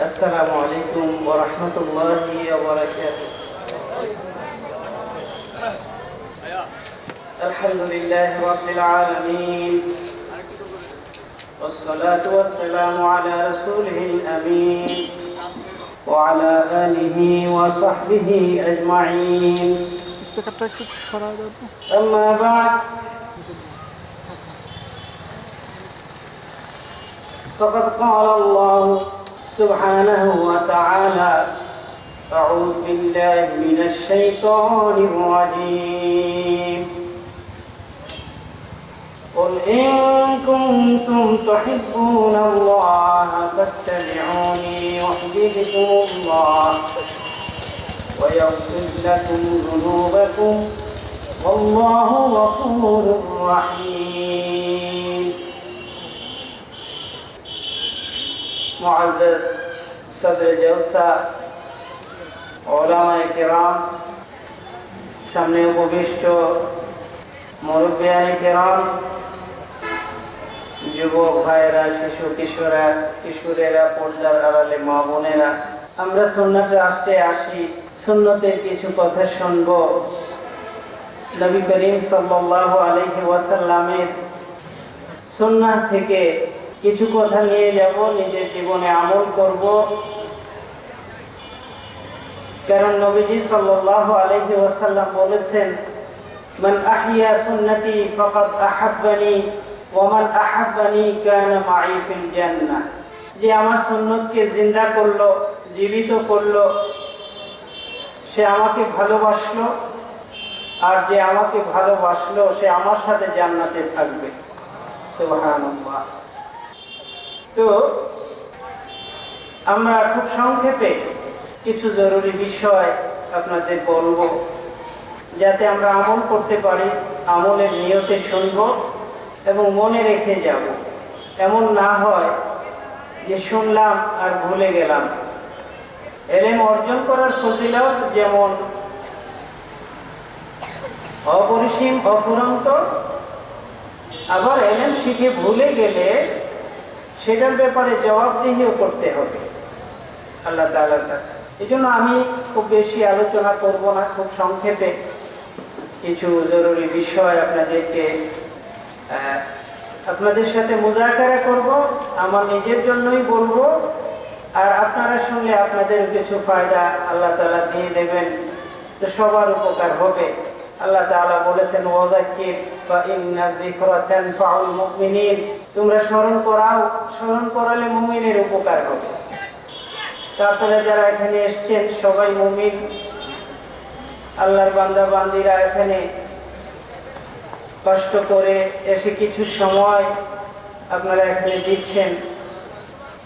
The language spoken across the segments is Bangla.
السلام عليكم ورحمة الله وبركاته. الحمد لله رب العالمين. والصلاة والسلام على رسوله الأمين وعلى آله وصحبه أجمعين. أما بعد فقد قال الله سبحانه وتعالى. أعوذ بالله من الشيطان الرجيم. قل إن كنتم تحبون الله فاتبعوني يحببكم الله ويغفر لكم ذنوبكم. والله غفور رحيم. معزز सदर जलसा ওলামায় কেরাম সামনে উপবিষ্ট মুরব্বিয়ায় কেরাম যুবক ভাইয়েরা শিশু কিশোরা কিশোরেরা পর্দার আড়ালে মা বোনেরা আমরা সুন্নত রাষ্ট্রে আসি সুন্নতের কিছু কথা শুনব নবী করিম সাল্লাহ আলহি ওয়াসাল্লামের সুন্নাহ থেকে কিছু কথা নিয়ে যাব, নিজের জীবনে আমল করব। কারণ নবীজি সাল্লাল্লাহু আলাইহি ওয়াসাল্লাম বলেছেন, মান আহিয়া সুন্নতি ফাকাদ আহাব্বানি ওয়া মান আহাব্বানি কানা মাই ফিল জান্নাহ। যে আমার সুন্নতকে জিন্দা করল, জীবিত করল, সে আমাকে ভালোবাসলো, আর যে আমাকে ভালোবাসলো, সে আমার সাথে জান্নাতে থাকবে। সুবহানাল্লাহ। তো আমরা খুব সংক্ষেপে কিছু জরুরি বিষয় আপনাদের বলব, যাতে আমরা আমল করতে পারি, আমলের নিয়তে শুনব এবং মনে রেখে যাব। এমন না হয় যে শুনলাম আর ভুলে গেলাম। এলেম অর্জন করার ফজিলত যেমন অপরিসীম, অফুরন্ত, আবার এলেম শিখে ভুলে গেলে সেটার ব্যাপারে জবাবদিহিও করতে হবে। আল্লাহ তাআলার কাছে। এই জন্য আমি খুব বেশি আলোচনা করব না, খুব সংক্ষেপে। কিছু জরুরি বিষয় আপনাদেরকে আপনাদের সাথে মুজাকারা করব, আমার নিজের জন্যই বলব, আর আপনারা শুনলে আপনাদের কিছু ফায়দা আল্লাহ তাআলা দিয়ে দেবেন, তো সবার উপকার হবে। আল্লাহ তাআলা বলেছেন, ওয়াযাক্কির, ফা ইন্না যিকরা তানফাউল মুমিনিন। তোমরা স্মরণ করাও, স্মরণ করালে মুমিনের উপকার হবে। তারপরে যারা এখানে এসছেন, সবাই মুমিন। আল্লাহর বান্দা, বান্দিরা এখানে কষ্ট করে এসে কিছু সময় আপনারা এখানে দিচ্ছেন।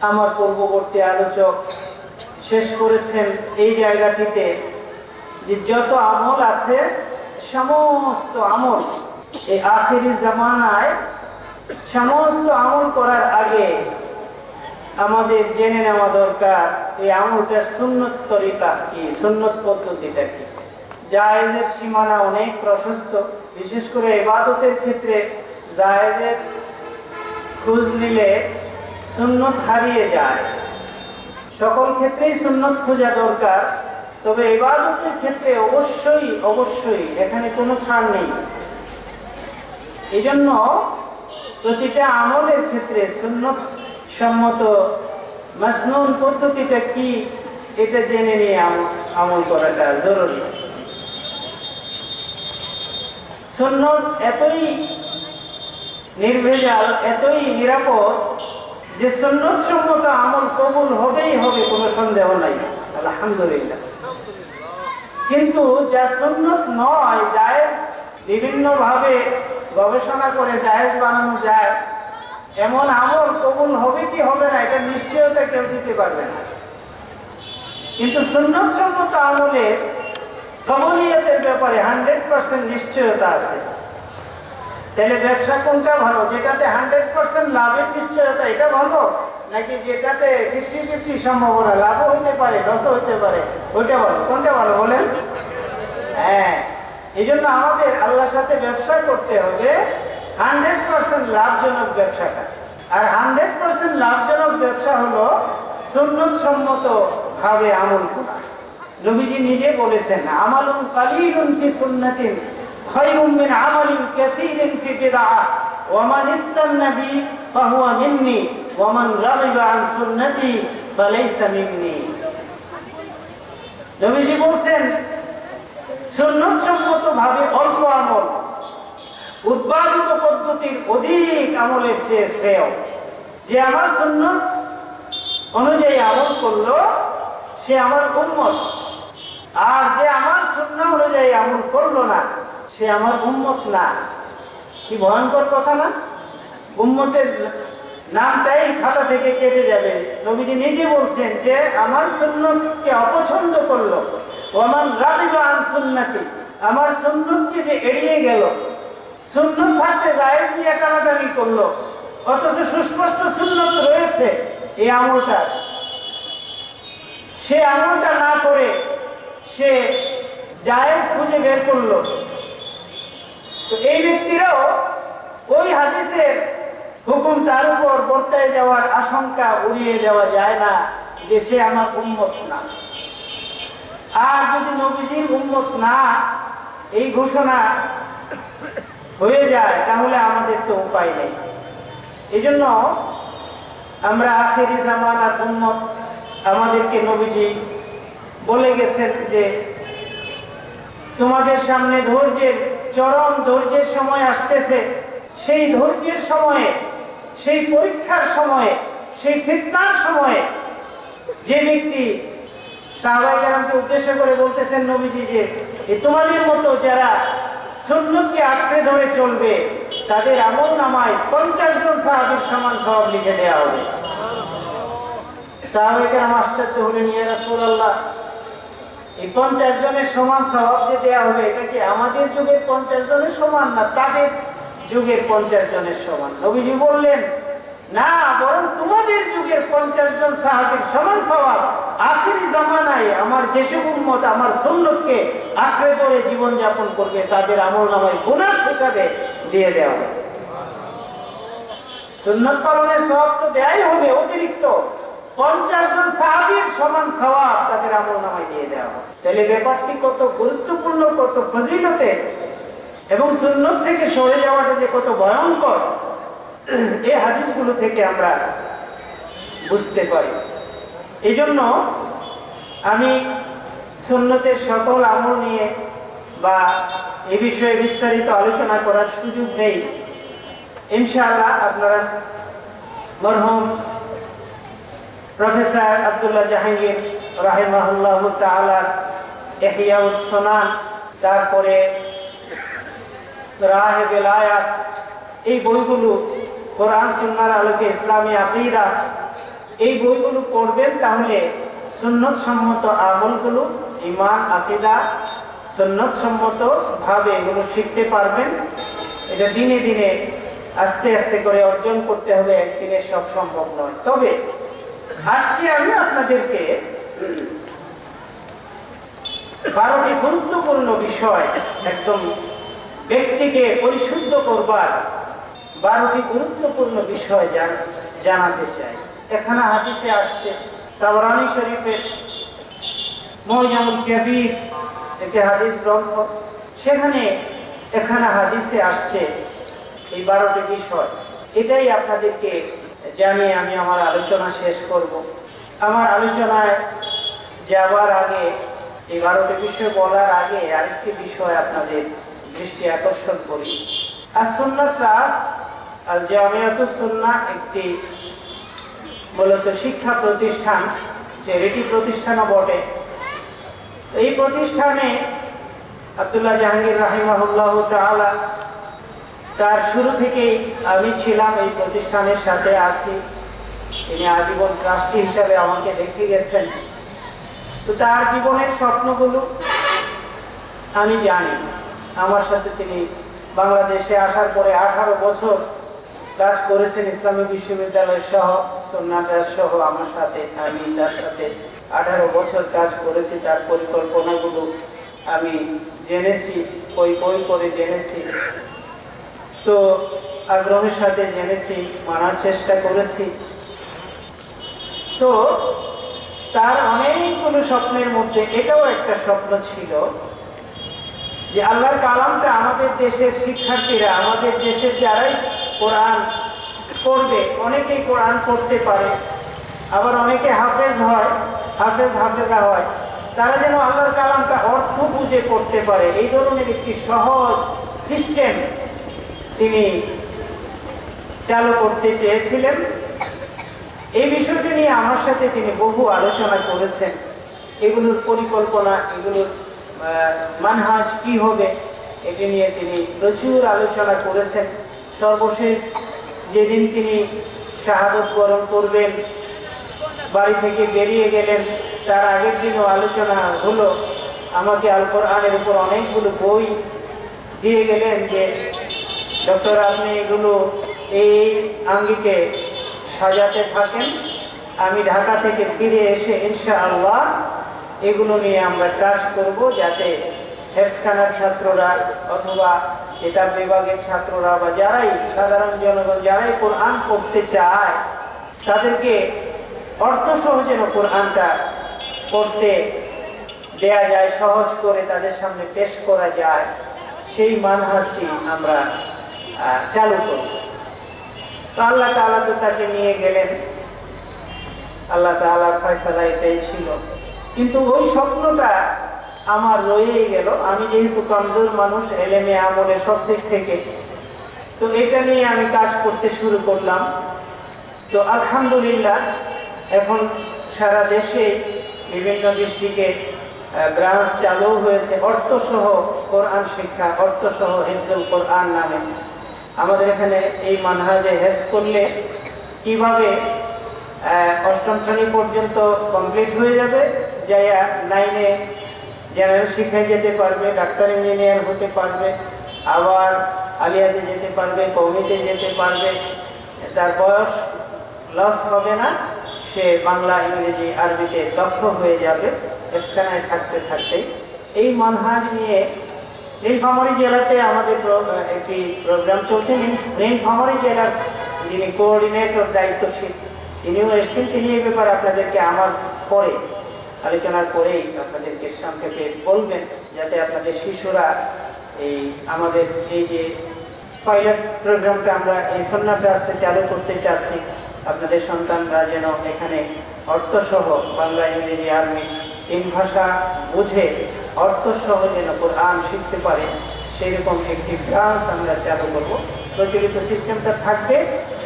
আমার পূর্ববর্তী আলোচক শেষ করেছেন এই জায়গাটিতে যে যত আমল আছে, সমস্ত আমল এই আখেরি জামানায় সমস্ত আমল করার আগে আমাদের জেনে নেওয়া দরকার, এই আমলটার সুন্নত তরিকা কি? সুন্নত পদ্ধতিটা কি? জায়েজের সীমানা অনেক প্রশস্ত, বিশেষ করে ইবাদতের ক্ষেত্রে জায়েজের খোঁজ নিলে সুন্নত হারিয়ে যায়। সকল ক্ষেত্রেই সুন্নত খোঁজা দরকার, তবে ইবাদতের ক্ষেত্রে অবশ্যই অবশ্যই এখানে কোনো ছাড় নেই। এই জন্য প্রতিটা আমলের ক্ষেত্রে সুন্নত সম্মত মাসনুন পদ্ধতিটা কি, এটা জেনে নিয়ে আম- আমল করাটা জরুরি। সুন্নত এতই নির্ভেজাল, এতই নিরাপদ যে সুন্নত সম্মত আমল কবুল হবেই হবে, কোনো সন্দেহ নাই। আলহামদুলিল্লাহ। কিন্তু যা সুন্নত নয়, জায়েজ বিভিন্নভাবে গবেষণা করে জায়েজ বানানো যায়। এমন আমল কবুল হবে কি হবে না, এটা নিশ্চয়তা কেউ দিতে পারবে না। কিন্তু সুন্নত সম্মত আমলের কবলিয়তের ব্যাপারে হান্ড্রেড পার্সেন্ট নিশ্চয়তা আছে। তাহলে ব্যবসা কোনটা ভালো? যেটাতে হান্ড্রেড পার্সেন্ট লাভের নিশ্চয়তা এটা ভালো? নাকি যেটাতে ফিফটি ফিফটি সম্ভাবনা লাভও হতে পারে, লসও হতে পারে, ওইটা ভালো। কোনটা ভালো বলেন? হ্যাঁ। এই জন্য আমাদের আল্লাহর সাথে ব্যবসা করতে হবে। হান্ড্রেড পার্সেন্ট লাভজনক ব্যবসাটা। আর হান্ড্রেড পার্সেন্ট লাভজনক ব্যবসা হলো সুন্নত সম্মত ভাবে আমল করা। নবীজি নিজে বলেছেন, আমালুন কালিলুন ফি সুন্নাতিন, খায়রুম মিন আমালিন কাসীরিন ফি বিদআহ। ওয়া মান ইস্তান্না বি ফাহুয়া মিন্নি, ওয়া মান রাগিবা আন সুন্নতি ফালাইসা মিন্নি। নবীজি বলছেন সুন্নত সম্মত ভাবে অল্প আমল উদ্ভাবিত পদ্ধতির অধিক আমলের চেয়ে শ্রেয়। যে আমার সুন্নত অনুযায়ী আমল করল, সে আমার উম্মত। আর যে আমার সুন্না অনুযায়ী আমল করল না, সে আমার উম্মত না। কি ভয়ঙ্কর কথা না? উম্মতের নামটাই খাতা থেকে কেটে যাবে। নবীজি নিজে বলছেন যে, আমার সুন্নতকে অপছন্দ করল। আমার সুন্নতকে যে এড়িয়ে গেল, সুন্নত থাকতে জায়েজ নিয়ে টানাটানি করল, অথচ সুস্পষ্ট সুন্নত রয়েছে এই আমলটা। সে আমলটা না করে সে জায়েজ খুঁজে বের করল। তো এই ব্যক্তিরাও ওই হাদিসের হুকুম তার উপর বর্তায় যাওয়ার আশঙ্কা উড়িয়ে দেওয়া যায় না যে সে আমার উন্মত না। আর যদি নবীজির উন্মত না, এই ঘোষণা হয়ে যায়, তাহলে আমাদের তো উপায় নেই। এই জন্য আমরা আখেরি জামান আর উন্মত আমাদেরকে নবীজি বলে গেছেন যে, তোমাদের সামনে ধৈর্যের চরম ধৈর্যের সময় আসতেছে। সেই ধৈর্যের সময়ে, সেই পরীক্ষার সময়ে, সেই ফিতনার সময়ে যে ব্যক্তি সাহবাইকারকে উদ্দেশ্য করে বলতেছেন নবীজি যে তোমাদের মতো যারা সুন্নতকে আঁকড়ে ধরে চলবে, তাদের আমল নামায় পঞ্চাশ জন সাহাবির সমান সবাব লিখে দেওয়া হবে। সাহাবাইকার আশ্চর্য হলেন, ইয়া পঞ্চাশ জনের সমান স্বভাব যে দেওয়া হবে, এটা আমাদের যুগের পঞ্চাশ জনের সমান না তাদের যুগের পঞ্চাশ জনের সমান? নবীজি বললেন, না, বরং তোমাদের যুগের পঞ্চাশ জন সাহাবির সমান স্বভাব আখেরি জামানায় আমার যেসব উন্মত আমার সুন্নতকে আঁকড়ে ধরে জীবন যাপন করবে, তাদের আমল নামায় গুণার হিসাবে দিয়ে দেওয়া হবে। সুন্নত পালনের সব তো দেয়াই হবে, অতিরিক্ত পঞ্চাশ জন সাহাবির সমান সওয়াব তাদের আমল নামায় দিয়ে দেওয়া হবে। তাহলে ব্যাপারটি কত গুরুত্বপূর্ণ, কত ফজিলতে এবং সুন্নত থেকে সরে যাওয়াটা যে কত ভয়ঙ্কর এই হাদিসগুলো থেকে আমরা বুঝতে পারি। এই জন্য আমি সুন্নতের সকল আমল নিয়ে বা এ বিষয়ে বিস্তারিত আলোচনা করার সুযোগ নেই। ইনশাআল্লাহ আপনারা মরহম প্রফেসর আব্দুল্লাহ জাহাঙ্গীর রাহিমাহুল্লাহ তাআলা ইহয়াউস সুনান, তারপরে রাহে বেলায়াত এই বইগুলো কোরআন সুন্নাহর আলোকে ইসলামী আকীদা এই বইগুলো পড়বেন তাহলে সুন্নত সম্মত আমলগুলো, ইমান, আকীদা সুন্নত সম্মত ভাবে এগুলো শিখতে পারবেন। এটা দিনে দিনে আস্তে আস্তে করে অর্জন করতে হবে, একদিনে সব সম্ভব নয়। তবে আজকে আমি আপনাদেরকে বারোটি গুরুত্বপূর্ণ বিষয় একদম ব্যক্তিকে পরিশুদ্ধ করবার বারোটি গুরুত্বপূর্ণ বিষয় জান- জানাতে চাই। এখানে হাদিসে আসছে, তাবরানি শরীফের মহিজামুল কবির একটি হাদিস গ্রন্থ, সেখানে এখানে হাদিসে আসছে এই বারোটি বিষয়। এটাই আপনাদেরকে জানিয়ে আমি আমার আলোচনা শেষ করব। আমার আলোচনায় যাওয়ার আগে, এই বারোটি বিষয় বলার আগে আরেকটি বিষয় আপনাদের দৃষ্টি আকর্ষণ করি। আর সুন্নাত ট্রাস্ট আর জামিয়াতুস সুন্নাহ একটি মূলত শিক্ষা প্রতিষ্ঠান চ্যারিটি প্রতিষ্ঠানও বটে। এই প্রতিষ্ঠানে আব্দুল্লাহ জাহাঙ্গীর রাহিমাহুল্লাহ তাআলা, তার শুরু থেকেই আমি ছিলাম এই প্রতিষ্ঠানের সাথে আছি। তিনি আজীবন ট্রাস্টি হিসাবে আমাকে রেখে গেছেন। তো তার জীবনের স্বপ্নগুলো আমি জানি। আমার সাথে তিনি বাংলাদেশে আসার পরে আঠারো বছর কাজ করেছেন ইসলামী বিশ্ববিদ্যালয় সহ সন্ন্যাস সহ, আমার সাথে, আমি তার সাথে আঠারো বছর কাজ করেছি, তার পরিকল্পনাগুলো আমি জেনেছি, বই বই করে জেনেছি। তো আগ্রহের সাথে জেনেছি, মানার চেষ্টা করেছি। তো তার অনেকগুলো স্বপ্নের মধ্যে এটাও একটা স্বপ্ন ছিল যে আল্লাহর কালামটা আমাদের দেশের শিক্ষার্থীরা, আমাদের দেশের যারাই কোরআন পড়বে, অনেকেই কোরআন পড়তে পারে। আবার অনেকে হাফেজ হয়, হাফেজ হাফেজা হয়। তারা যেন আল্লাহর কালামটা অর্থ বুঝে পড়তে পারে। এই ধরনের একটি সহজ সিস্টেম তিনি চালু করতে চেয়েছিলেন। এই বিষয়টি নিয়ে আমার সাথে তিনি বহু আলোচনা করেছেন। এগুলোর পরিকল্পনা, এগুলোর মানহাজ কি হবে, এটি নিয়ে তিনি প্রচুর আলোচনা করেছেন। সর্বশেষ যেদিন তিনি শাহাদত বরণ করবেন, বাড়ি থেকে বেরিয়ে গেলেন, তার আগের দিনও আলোচনা হলো। আমাকে আল কোরআনের উপর অনেকগুলো বই দিয়ে গেলেন যে, ডক্টর, আপনি এগুলো এই আঙ্গিকে সাজাতে থাকেন। আমি ঢাকা থেকে ফিরে এসে ইনশাআল্লাহ এগুলো নিয়ে আমরা কাজ করব যাতে হেফসখানার ছাত্ররা অথবা কিতাব বিভাগের ছাত্ররা বা যারাই সাধারণ জনগণ যারাই কোরআন পড়তে চায়, তাদেরকে অর্থ সহ যেন কোরআনটা পড়তে দেয়া যায়, সহজ করে তাদের সামনে পেশ করা যায়, সেই মানহাসটি আমরা চালু করব। তো আল্লাহ তাআলা তো তাকে নিয়ে গেলেন। আল্লাহ তাআলার ফয়সালা এটাই ছিল। কিন্তু ওই স্বপ্নটা আমার রয়েই গেল। আমি যেহেতু কমজোর মানুষ, এলেমে আমলে সব দিক থেকে। তো এটা নিয়ে আমি কাজ করতে শুরু করলাম। তো আলহামদুলিল্লাহ, এখন সারা দেশে বিভিন্ন ডিস্ট্রিক্টে ব্রাঞ্চ চালু হয়েছে। অর্থসহ কোরআন শিক্ষা, অর্থসহ হেফজুল কোরআন নামে। আমাদের এখানে এই মানহাজে হেফজ করলে কীভাবে অষ্টম শ্রেণি পর্যন্ত কমপ্লিট হয়ে যাবে? যাইয়া নাইনে জেনারেল শিক্ষায় যেতে পারবে, ডাক্তার, ইঞ্জিনিয়ার হতে পারবে, আবার আলিয়াতে যেতে পারবে, কৌমিতে যেতে পারবে, তার বয়স লস হবে না, সে বাংলা, ইংরেজি, আরবিতে দক্ষ হয়ে যাবে, এসখানায় থাকতে থাকতেই এই মানহাজ নিয়ে নীলফামারী জেলাতে আমাদের একটি প্রোগ্রাম চলছে। নীল- নীলফামারী জেলার যিনি কোঅর্ডিনেটর দায়িত্বশীল, তিনিও এসছেন। তিনি এই ব্যাপারে আপনাদেরকে আমার পরে আলোচনার পরেই আপনাদেরকে সংক্ষেপে বলবেন, যাতে আপনাদের শিশুরা এই আমাদের এই যে পাইলট প্রোগ্রামটা আমরা এই সন্না ট্রাস্টে চালু করতে চাচ্ছি, আপনাদের সন্তানরা যেন এখানে অর্থসহ বাংলা ইংরেজি আর্মি তিন ভাষা বুঝে অর্থসহ যেন কোরআন শিখতে পারে, সেরকম একটি ব্রাঞ্চ আমরা চালু করব। প্রচলিত সিস্টেমটা থাকবে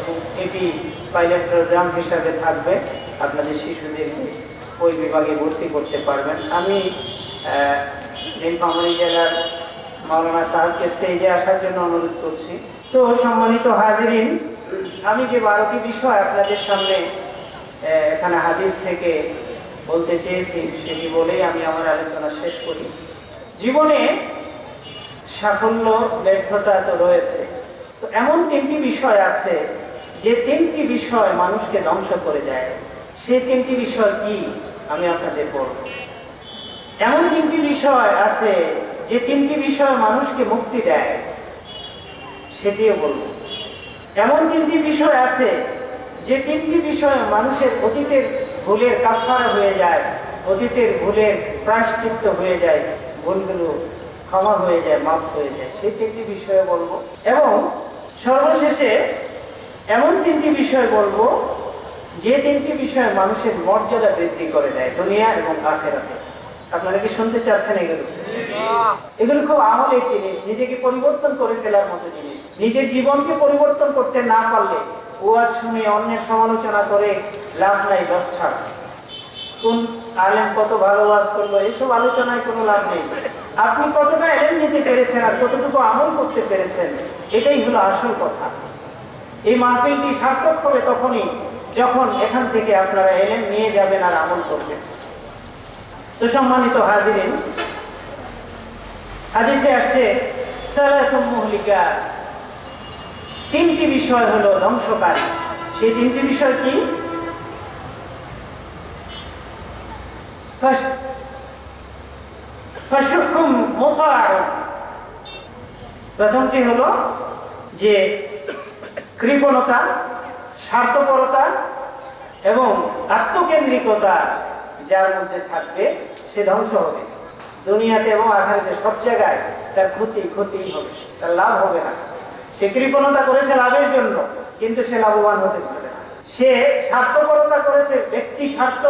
এবং এটি পাইলট প্রোগ্রাম হিসাবে থাকবে। আপনাদের শিশুদেরকে ওই বিভাগে ভর্তি করতে পারবেন। আমি নীলফামারী জেলার মাওলানা সাহেবকে স্টেজে আসার জন্য অনুরোধ করছি। তো সম্মানিত হাজিরিন, আমি যে বারোটি বিষয় আপনাদের সামনে এখানে হাদিস থেকে বলতে চেয়েছি, সেটি বলেই আমি আমার আলোচনা শেষ করি। জীবনে সাফল্য, ব্যর্থতা তো রয়েছে। তো এমন তিনটি বিষয় আছে, যে তিনটি বিষয় মানুষকে ধ্বংস করে দেয়। সেই তিনটি বিষয় কি? আমি আপনাদের বলব। এমন তিনটি বিষয় আছে, যে তিনটি বিষয় মানুষকে মুক্তি দেয়, সেটিও বলব। এমন তিনটি বিষয় আছে, যে তিনটি বিষয় মানুষের অতীতের ভুলের কাফারা হয়ে যায়, অতীতের ভুলের প্রায়শ্চিত্ত হয়ে যায়, ভুলগুলো ক্ষমা হয়ে যায়, মাফ হয়ে যায়, সেই তিনটি বিষয়ে বলব। এবং সর্বশেষে এমন তিনটি বিষয় বলব যে তিনটি বিষয় মানুষের মর্যাদা বৃদ্ধি করে দেয়, দুনিয়া এবং আখেরাতে। আপনারা কি শুনতে চাচ্ছেন এগুলো? এগুলো খুব আমলের জিনিস, নিজেকে পরিবর্তন করে ফেলার মতো জিনিস। নিজের জীবনকে পরিবর্তন করতে না পারলে ওয়াজ শুনে অন্যের সমালোচনা করে লাভ নাই দশটা কোন আলেম কত ভালো ওয়াজ করল, এসব আলোচনায় কোনো লাভ নেই। আপনি কতটা এলেম নিতে পেরেছেন আর কতটুকু আমল করতে পেরেছেন, এটাই হলো আসল কথা। এই মাহফিলটি সার্থক হবে তখনই যখন এখান থেকে আপনারা এলেম নিয়ে যাবেন আর আমল করবেন। তো সম্মানিত হাজিরিন, হাদিসে আসছে মুহলিকা। তিনটি বিষয় হলো ধ্বংসকারী। সেই তিনটি বিষয় কি। প্রথমটি হলো যে কৃপণতা স্বার্থপরতা এবং আত্মকেন্দ্রিকতা যার মধ্যে থাকবে, সে ধ্বংস হবে। দুনিয়াতে এবং আখারিতে সব জায়গায় তার ক্ষতি ক্ষতিই হবে, তার লাভ হবে না। সে কৃপণতা করেছে লাভের জন্য, কিন্তু সে লাভবান হতে পারবে না। সে স্বার্থপরতা করেছে ব্যক্তি স্বার্থ